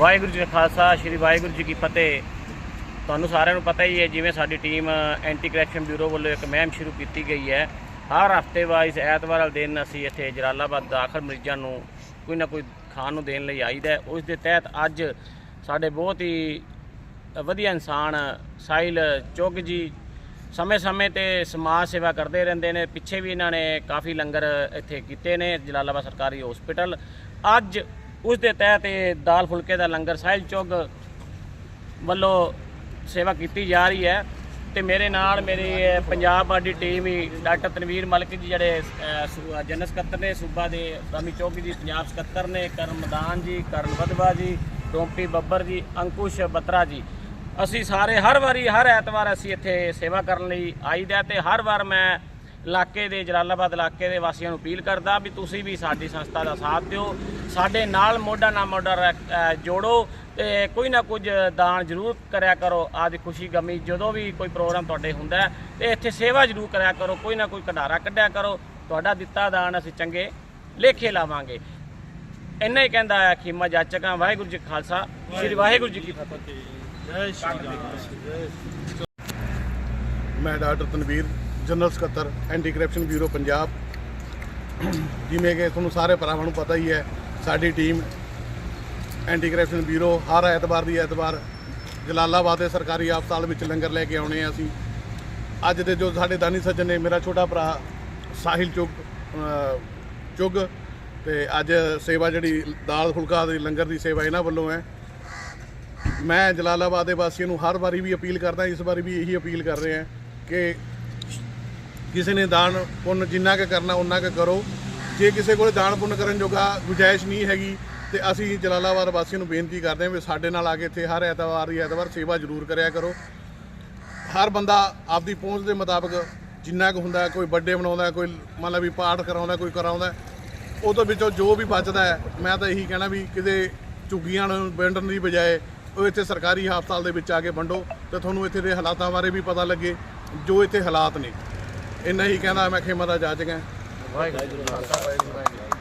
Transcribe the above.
ਵਾਹਿਗੁਰੂ ਜੀ ਕਾ ਖਾਲਸਾ, ਸ੍ਰੀ ਵਾਹਿਗੁਰੂ ਜੀ ਕੀ ਫਤਿਹ। ਤੁਹਾਨੂੰ ਸਾਰਿਆਂ ਨੂੰ ਪਤਾ ਹੀ ਹੈ ਜਿਵੇਂ ਸਾਡੀ ਟੀਮ ਐਂਟੀ ਕਰੈਕਸ਼ਨ ਬਿਊਰੋ ਵੱਲੋਂ ਇੱਕ ਮਹਿਮ ਸ਼ੁਰੂ ਕੀਤੀ ਗਈ ਹੈ। ਹਰ ਹਫ਼ਤੇ ਵਾਈਜ਼ ਐਤਵਾਰ ਵਾਲੇ ਦਿਨ ਅਸੀਂ ਇੱਥੇ ਜਲਾਲਾਬਾਦ ਦਾਖਲ ਮਰੀਜ਼ਾਂ ਨੂੰ ਕੋਈ ਨਾ ਕੋਈ ਖਾਣ ਨੂੰ ਦੇਣ ਲਈ ਆਈਦਾ ਉਸ ਦੇ ਤਹਿਤ ਅੱਜ ਸਾਡੇ ਬਹੁਤ ਹੀ ਵਧੀਆ ਇਨਸਾਨ ਸਾਹਿਲ ਚੁੱਗ ਜੀ ਸਮੇਂ-ਸਮੇਂ ਤੇ ਸਮਾਜ ਸੇਵਾ ਕਰਦੇ ਰਹਿੰਦੇ ਨੇ। ਪਿੱਛੇ ਵੀ ਇਹਨਾਂ ਨੇ ਕਾਫੀ ਲੰਗਰ ਇੱਥੇ ਕੀਤੇ ਨੇ, ਜਲਾਲਾਬਾਦ ਸਰਕਾਰੀ ਹਸਪੀਟਲ ਅੱਜ ਉਸ ਦੇ ਤਹਿਤ ਇਹ ਦਾਲ ਫੁਲਕੇ ਦਾ ਲੰਗਰ ਸਾਹਿਲ ਚੌਗ ਵੱਲੋਂ ਸੇਵਾ ਕੀਤੀ ਜਾ ਰਹੀ ਹੈ ਤੇ ਮੇਰੇ ਨਾਲ ਮੇਰੀ ਪੰਜਾਬ ਬਾਡੀ ਟੀਮ ਹੀ ਡਾਕਟਰ ਤਨਵੀਰ ਮਲਕ ਜੀ ਜਿਹੜੇ ਜਨਰਲ ਸਕੱਤਰ ਨੇ, ਸੂਬਾ ਦੇ ਰਾਮੀ ਚੌਕ ਜੀ, ਪੰਜਾਬ ਸਕੱਤਰ ਨੇ, ਕਰਨ ਮਦਾਨ ਜੀ, ਕਰਨ ਵਧਵਾ ਜੀ ਟੋਂਪੀ ਬੱਬਰ ਜੀ, ਅੰਕੁਸ਼ ਬਤਰਾ ਜੀ। ਅਸੀਂ ਸਾਰੇ ਹਰ ਵਾਰੀ, ਹਰ ਐਤਵਾਰ ਅਸੀਂ ਇੱਥੇ ਸੇਵਾ ਕਰਨ ਲਈ ਆਈਦਾ ਤੇ ਹਰ ਵਾਰ ਮੈਂ ਇਲਾਕੇ ਦੇ ਜਲਾਲਾਬਾਦ ਇਲਾਕੇ ਦੇ ਵਾਸੀਆਂ ਨੂੰ ਅਪੀਲ ਕਰਦਾ ਵੀ ਤੁਸੀਂ ਵੀ ਸਾਡੀ ਸੰਸਥਾ ਦਾ ਸਾਥ ਦਿਓ। ਸਾਡੇ ਨਾਲ ਮੋਢਾ ਨਾਲ ਮੋਢਾ ਰੱਖ- ਜੋੜੋ ਤੇ ਕੋਈ ਨਾ ਕੁਝ ਦਾਨ ਜ਼ਰੂਰ ਕਰਿਆ ਕਰੋ। ਆਜ ਖੁਸ਼ੀ ਗਮੀ ਜਦੋਂ ਵੀ ਕੋਈ ਪ੍ਰੋਗਰਾਮ ਤੁਹਾਡੇ ਹੁੰਦਾ ਹੈ, ਤੇ ਇੱਥੇ ਸੇਵਾ ਜ਼ਰੂਰ ਕਰਿਆ ਕਰੋ ਕੋਈ ਨਾ ਕੋਈ ਕਢਾਰਾ ਕੱਢਿਆ ਕਰੋ। ਤੁਹਾਡਾ ਦਿੱਤਾ ਦਾਨ ਅਸੀਂ ਚੰਗੇ ਲੇਖੇ ਲਾਵਾਂਗੇ। ਇੰਨਾ ਹੀ ਕਹਿੰਦਾ ਹੈ ਖੀਮਾ ਜਾਚਕਾਂ ਵਾਹਿਗੁਰੂ ਜੀ ਖਾਲਸਾ ਸ੍ਰੀ ਵਾਹਿਗੁਰੂ ਜੀ ਕੀ ਫਤਿਹ। ਮੈਂ ਡਾਕਟਰ ਤਨਵੀਰ ਜਨਰਲ ਸਕੱਤਰ ਐਂਟੀ ਕਰਪਸ਼ਨ ਬਿਊਰੋ ਪੰਜਾਬ। ਜਿਵੇਂ ਕਿ ਤੁਹਾਨੂੰ ਸਾਰੇ ਭਰਾਵਾਂ ਨੂੰ ਪਤਾ ਹੀ ਹੈ ਸਾਡੀ ਟੀਮ ਐਂਟੀ ਕਰਪਸ਼ਨ ਬਿਊਰੋ ਹਰ ਐਤਵਾਰ ਦੀ ਐਤਵਾਰ ਜਲਾਲਾਬਾਦ ਦੇ ਸਰਕਾਰੀ ਹਸਪਤਾਲ ਵਿੱਚ ਲੰਗਰ ਲੈ ਕੇ ਆਉਣੇ ਆ ਅਸੀਂ। ਅੱਜ ਦੇ ਜੋ ਸਾਡੇ ਦਾਨੀ ਸੱਜਣ ਨੇ ਮੇਰਾ ਛੋਟਾ ਭਰਾ ਸਾਹਿਲ ਚੁੱਗ ਅਹ, ਚੁੱਗ ਤੇ ਅੱਜ ਸੇਵਾ ਜਿਹੜੀ ਦਾਲ ਫੁਲਕਾ ਦੀ ਲੰਗਰ ਦੀ ਸੇਵਾ ਇਹਨਾਂ ਵੱਲੋਂ ਹੈ। ਮੈਂ ਜਲਾਲਾਬਾਦ ਦੇ ਵਾਸੀਆਂ ਨੂੰ ਹਰ ਵਾਰੀ ਵੀ ਅਪੀਲ ਕਰਦਾ ਇਸ ਵਾਰੀ ਵੀ ਇਹੀ ਅਪੀਲ ਕਰ ਰਹੇ ਹਾਂ ਕਿ ਕਿਸੇ ਨੇ ਦਾਨ ਪੁੰਨ ਜਿੰਨਾ ਕੁ ਕਰਨਾ ਉਹਨਾਂ ਕੁ ਕਰੋ। ਜੇ ਕਿਸੇ ਕੋਲ ਦਾਨ ਪੁੰਨ ਕਰਨ ਜੋਗਾ ਗੁੰਜਾਇਸ਼ ਨਹੀਂ ਹੈਗੀ, ਤੇ ਅਸੀਂ ਜਲਾਲਾਬਾਦ ਵਾਸੀਆਂ ਨੂੰ ਬੇਨਤੀ ਕਰਦੇ ਹਾਂ ਵੀ ਸਾਡੇ ਨਾਲ ਆ ਕੇ ਇੱਥੇ ਹਰ ਐਤਵਾਰ ਦੀ ਐਤਵਾਰ ਸੇਵਾ ਜ਼ਰੂਰ ਕਰਿਆ ਕਰੋ। ਹਰ ਬੰਦਾ ਆਪਦੀ ਪਹੁੰਚ ਦੇ ਮੁਤਾਬਕ ਜਿੰਨਾ ਕੁ ਹੁੰਦਾ, ਕੋਈ ਵੱਡੇ ਬਣਾਉਂਦਾ ਕੋਈ ਮੰਨ ਲਾ ਵੀ ਪਾਠ ਕਰਾਉਂਦਾ, ਕੋਈ ਕਰਾਉਂਦਾ, ਉਹ ਤੋਂ ਵਿੱਚੋਂ ਜੋ ਵੀ ਬਚਦਾ ਹੈ, ਮੈਂ ਤਾਂ ਇਹੀ ਕਹਿਣਾ ਵੀ ਕਿਤੇ ਝੁੱਗੀਆਂ ਨੂੰ ਵੰਡਣ ਦੀ ਬਜਾਏ ਉਹ ਇੱਥੇ ਸਰਕਾਰੀ ਹਸਪਤਾਲ ਦੇ ਵਿੱਚ ਆ ਕੇ ਵੰਡੋ, ਤੇ ਤੁਹਾਨੂੰ ਇੱਥੇ ਦੇ ਹਾਲਾਤਾਂ ਬਾਰੇ ਵੀ ਪਤਾ ਲੱਗੇ, ਜੋ ਇੱਥੇ ਹਾਲਾਤ ਨੇ। ਇੰਨਾ ਹੀ ਕਹਿੰਦਾ ਮੈਂ ਖੇਮਾ ਦਾ ਜਾਚਕ ਹਾਂ। ਵਾਹਿਗੁਰੂ ਜੀ ਕਾ ਖਾਲਸਾ ਵਾਹਿਗੁਰੂ ਜੀ